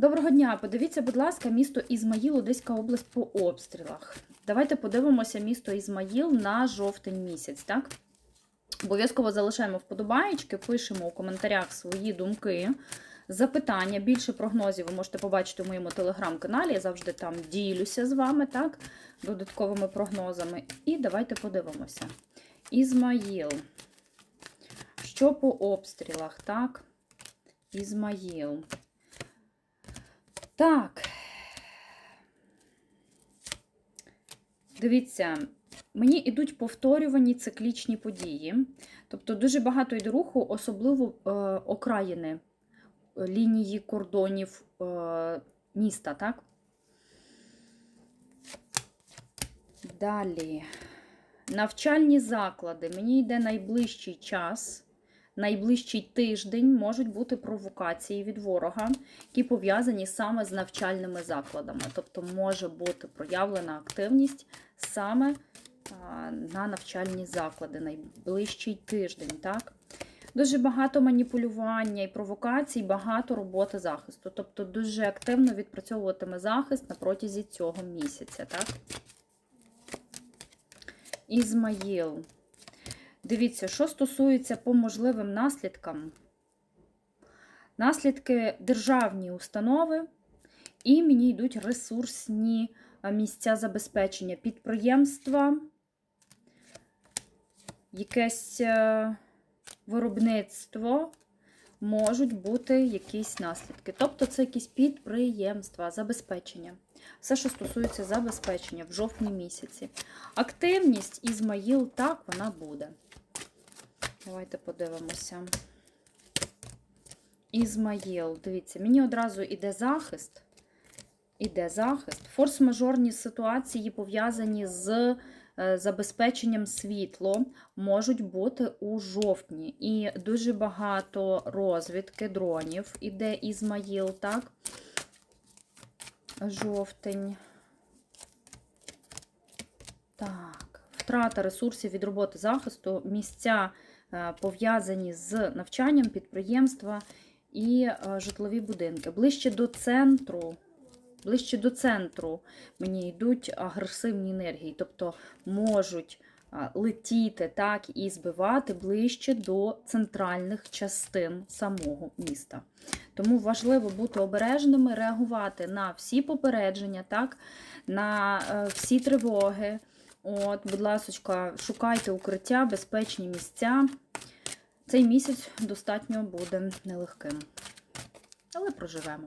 Доброго дня! Подивіться, будь ласка, місто Ізмаїл, Одеська область по обстрілах. Давайте подивимося місто Ізмаїл на жовтень місяць, так? Обов'язково залишаємо вподобаєчки, пишемо у коментарях свої думки, запитання. Більше прогнозів ви можете побачити у моєму телеграм-каналі. Я завжди там ділюся з вами, так? Додатковими прогнозами. І давайте подивимося. Ізмаїл. Що по обстрілах, так? Ізмаїл. Так. Дивіться, мені йдуть повторювані циклічні події. Тобто дуже багато йде руху, особливо е, окраїни е, лінії кордонів е, міста, так? Далі. Навчальні заклади. Мені йде найближчий час, найближчий тиждень можуть бути провокації від ворога, які пов'язані саме з навчальними закладами. Тобто може бути проявлена активність саме на навчальні заклади, найближчий тиждень. так? Дуже багато маніпулювання і провокацій, багато роботи захисту. Тобто дуже активно відпрацьовуватиме захист на протязі цього місяця. так? Ізмаїл. Дивіться, що стосується по можливим наслідкам. Наслідки державні установи, і мені йдуть ресурсні місця забезпечення підприємства, якесь е, виробництво, можуть бути якісь наслідки. Тобто це якісь підприємства, забезпечення. Все, що стосується забезпечення в жовтні місяці. Активність Ізмаїл, так, вона буде. Давайте подивимося. Ізмаїл, дивіться, мені одразу іде захист. Іде захист. Форс-мажорні ситуації, пов'язані з е, забезпеченням світло, можуть бути у жовтні. І дуже багато розвідки дронів іде Ізмаїл, так? Жовтень. Так, втрата ресурсів від роботи захисту, місця пов'язані з навчанням підприємства і е, житлові будинки. Ближче до центру, ближче до центру мені йдуть агресивні енергії, тобто можуть е, летіти так і збивати ближче до центральних частин самого міста. Тому важливо бути обережними, реагувати на всі попередження, так, на е, всі тривоги. От, будь ласка, шукайте укриття, безпечні місця. Цей місяць достатньо буде нелегким. Але проживемо.